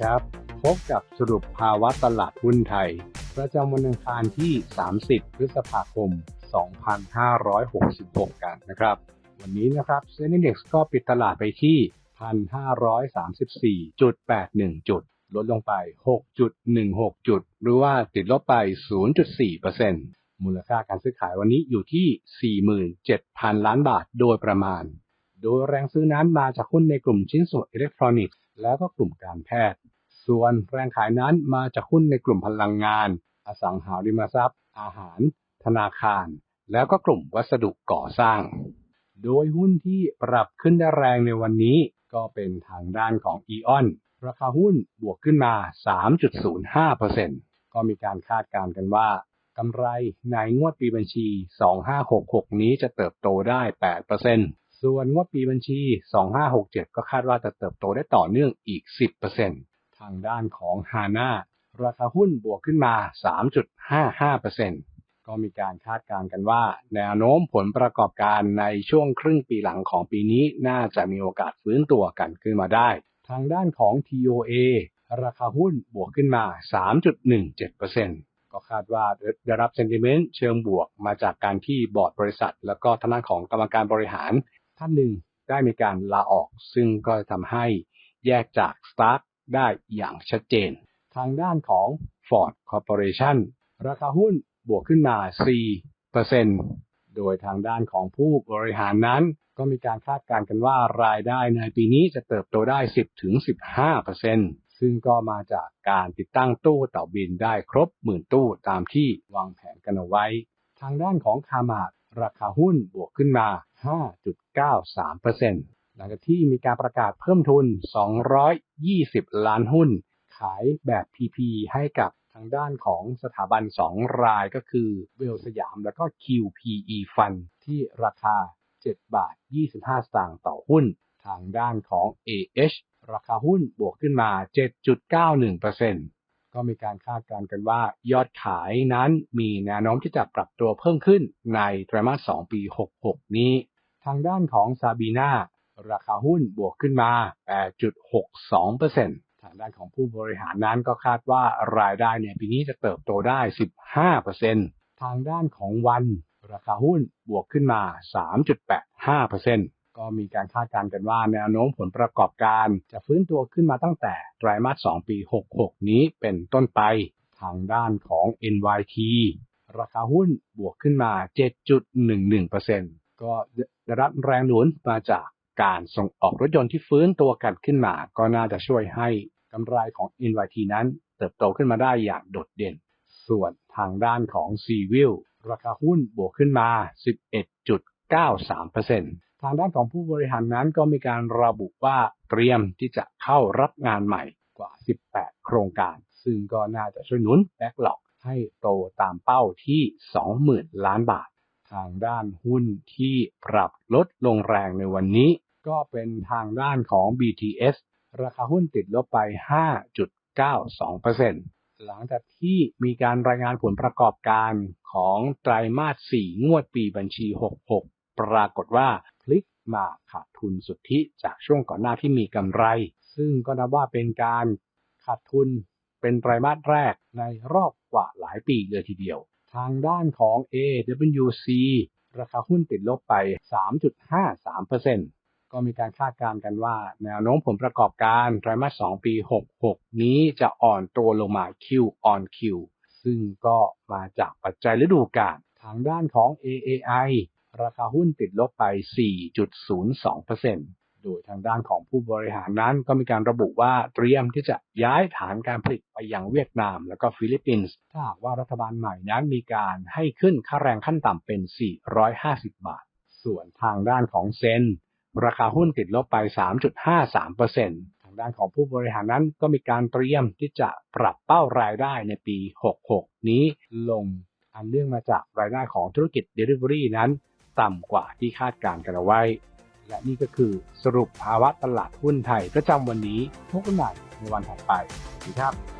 ครับ พบกับสรุปภาวะตลาดหุ้นไทย ประจำวันอังคารที่ 30 พฤษภาคม 2566 กันนะครับ วันนี้นะครับเซ็นดี x ก็ปิดตลาดไปที่ 1,534.81 จุด ลดลงไป 6.16 จุด หรือว่าติดลบไป 0.4%มูลค่าการซื้อขายวันนี้อยู่ที่ 47,000 ล้านบาทโดยประมาณ โดยแรงซื้อนั้นมาจากหุ้นในกลุ่มชิ้นส่วนอิเล็กทรอนิกส์ แล้วก็กลุ่มการแพทย์ ส่วนแรงขายนั้นมาจากหุ้นในกลุ่มพลังงาน อสังหาริมทรัพย์ อาหาร ธนาคาร แล้วก็กลุ่มวัสดุก่อสร้าง โดยหุ้นที่ปรับขึ้นได้แรงในวันนี้ก็เป็นทางด้านของอีออน ราคาหุ้นบวกขึ้นมา 3.05%ก็มีการคาดการณ์กันว่ากำไรในงวดปีบัญชี 2566 นี้จะเติบโตได้ 8% ส่วนงวดปีบัญชี 2567 ก็คาดว่าจะเติบโตได้ต่อเนื่องอีก 10%ทางด้านของฮาน่าราคาหุ้นบวกขึ้นมา 3.55%ก็มีการคาดการณ์กันว่า แนวโน้มผลประกอบการในช่วงครึ่งปีหลังของปีนี้น่าจะมีโอกาสฟื้นตัวกันขึ้นมาได้ ทางด้านของ TOA ราคาหุ้นบวกขึ้นมา 3.17%ก็คาดว่าได้รับเซนติเมนต์เชิงบวกมาจากการที่บอร์ดบริษัท แล้วก็ทางด้านของกรรมการบริหาร ท่านหนึ่งได้มีการลาออกซึ่งก็ทำให้แยกจากสตาร์ทได้อย่างชัดเจน ทางด้านของ Ford Corporation ราคาหุ้นบวกขึ้นมา 4%โดยทางด้านของผู้บริหารนั้น ก็มีการคาดการณ์กันว่ารายได้ในปีนี้จะเติบโตได้ 10-15%ซึ่งก็มาจากการติดตั้งตู้เต่าบินได้ครบหมื่นตู้ตามที่วางแผนกันเอาไว้ ทางด้านของคามาด ราคาหุ้นบวกขึ้นมา 5.93%หลังจากที่มีการประกาศเพิ่มทุน 220 ล้านหุ้น ขายแบบ PP ให้กับทางด้านของสถาบัน 2 รายก็คือเวลสยามแล้วก็ QPE Fund ที่ราคา 7 บาท 25 สตางค์ต่อหุ้น ทางด้านของ AH ราคาหุ้นบวกขึ้นมา 7.91% ก็มีการคาดการณ์กันว่ายอดขายนั้นมีแนวโน้มที่จะปรับตัวเพิ่มขึ้นในไตรมาส 2 ปี 66 นี้ ทางด้านของซาบีนาราคาหุ้นบวกขึ้นมา 8.62%ทางด้านของผู้บริหารนั้นก็คาดว่ารายได้ในปีนี้จะเติบโตได้ 15%ทางด้านของวัน ราคาหุ้นบวกขึ้นมา 3.85% ก็มีการคาดการณ์กันว่าแนวโน้มผลประกอบการจะฟื้นตัวขึ้นมาตั้งแต่ไตรมาส 2 ปี 66 นี้เป็นต้นไปทางด้านของ NYT ราคาหุ้นบวกขึ้นมา 7.11%ก็ได้รับแรงหนุนมาจากการส่งออกรถยนต์ที่ฟื้นตัวกันขึ้นมา ก็น่าจะช่วยให้กำไรของ NYT นั้นเติบโตขึ้นมาได้อย่างโดดเด่น ส่วนทางด้านของ c v i l ราคาหุ้นบวกขึ้นมา 11.93% ทางด้านของผู้บริหารนั้นก็มีการระบุว่าเตรียมที่จะเข้ารับงานใหม่กว่า 18 โครงการ ซึ่งก็น่าจะช่วยหนุนแบ็กหลอกให้โตตามเป้าที่ 20,000 ล้านบาท ทางด้านหุ้นที่ปรับลดลงแรงในวันนี้ ก็เป็นทางด้านของ BTS ราคาหุ้นติดลบไป 5.92%หลังจากที่มีการรายงานผลประกอบการของไตรมาส 4 งวดปีบัญชี 66 ปรากฏว่า มาขาดทุนสุทธิจากช่วงก่อนหน้าที่มีกำไร ซึ่งก็นับว่าเป็นการขาดทุนเป็นไตรมาสแรกในรอบกว่าหลายปีเลยทีเดียว ทางด้านของ AWC ราคาหุ้นติดลบไป 3.53%ก็มีการคาดการณ์กันว่า แนวโน้มผลประกอบการไตรมาส 2 ปี 66 นี้จะอ่อนตัวลงมา Q on Q ซึ่งก็มาจากปัจจัยฤดูกาลทางด้านของ AAI ราคาหุ้นติดลบไป 4.02%โดยทางด้านของผู้บริหารนั้นก็มีการระบุว่าเตรียมที่จะย้ายฐานการผลิตไปยังเวียดนาม และก็ฟิลิปปินส์ ถ้าหากว่ารัฐบาลใหม่นั้นมีการให้ขึ้นค่าแรงขั้นต่ำเป็น 450 บาท ส่วนทางด้านของเซนราคาหุ้นติดลบไป 3.53%ทางด้านของผู้บริหารนั้นก็มีการเตรียมที่จะปรับเป้ารายได้ในปี 66 นี้ลง อันเนื่องมาจากรายได้ของธุรกิจ Delivery นั้น ต่ำกว่าที่คาดการณ์กันเอาไว้ และนี่ก็คือสรุปภาวะตลาดหุ้นไทยประจำวันนี้พบกันใหม่ในวันถัดไปสวัสดีครับ